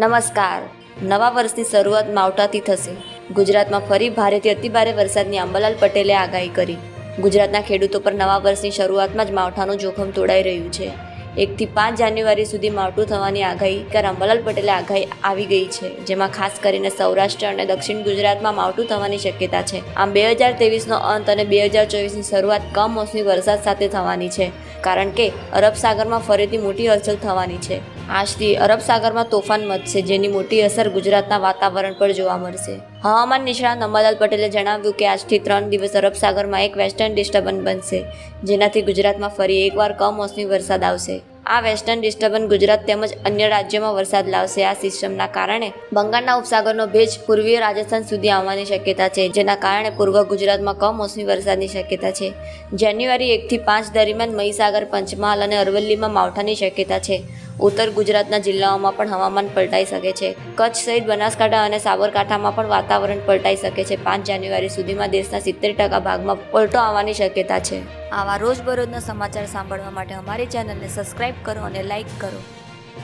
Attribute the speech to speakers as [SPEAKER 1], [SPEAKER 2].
[SPEAKER 1] નમસ્કાર. નવા વર્ષની શરૂઆત માવઠાથી થશે. ગુજરાતમાં ફરી ભારેથી અતિભારે વરસાદની અંબાલાલ પટેલે આગાહી કરી. ગુજરાતના ખેડૂતો પર નવા વર્ષની શરૂઆતમાં જ માવઠાનું જોખમ તોડાઈ રહ્યું છે. એકથી પાંચ જાન્યુઆરી સુધી માવઠું થવાની આગાહી કર અંબાલાલ પટેલે આગાહી આવી ગઈ છે, જેમાં ખાસ કરીને સૌરાષ્ટ્ર અને દક્ષિણ ગુજરાતમાં માવઠું થવાની શક્યતા છે. આમ બે હજાર તેવીસનો અંત અને બે હજાર ચોવીસની શરૂઆત કમોસમી વરસાદ સાથે થવાની છે, કારણ કે અરબ સાગરમાં ફરીથી મોટી હલચલ થવાની છે. આજથી અરબ સાગરમાં તોફાન મચશે, જેની મોટી અસર ગુજરાતના વાતાવરણ પર જોવા મળશે. હવામાન નિષ્ણાત અંબાલાલ પટેલે જણાવ્યું કે આજથી ત્રણ દિવસ અરબ સાગરમાં એક વેસ્ટર્ન ડિસ્ટર્બન્સ બનશે, જેનાથી ગુજરાતમાં ફરી એકવાર કમોસમી વરસાદ આવશે. આ વેસ્ટર્ન ડિસ્ટર્બન્સ ગુજરાત તેમજ અન્ય રાજ્યોમાં વરસાદ લાવશે. આ સિસ્ટમના કારણે બંગાળના ઉપસાગરનો ભેજ પૂર્વીય રાજસ્થાન સુધી આવવાની શક્યતા છે, જેના કારણે પૂર્વ ગુજરાતમાં કમોસમી વરસાદની શક્યતા છે. જાન્યુઆરી એકથી પાંચ દરમિયાન મહીસાગર, પંચમહાલ અને અરવલ્લીમાં માવઠાની શક્યતા છે. ઉત્તર ગુજરાતના જિલ્લાઓમાં પણ હવામાન પલટાઈ શકે છે. કચ્છ સહિત બનાસકાંઠા અને સાબરકાંઠામાં પણ વાતાવરણ પલટાઈ શકે છે. પાંચ જાન્યુઆરી સુધીમાં દેશના સિત્તેર ટકા ભાગમાં પલટો આવવાની શક્યતા છે. આવા રોજબરોજના સમાચાર સાંભળવા માટે અમારી ચેનલને સબસ્ક્રાઇબ કરો અને લાઇક કરો.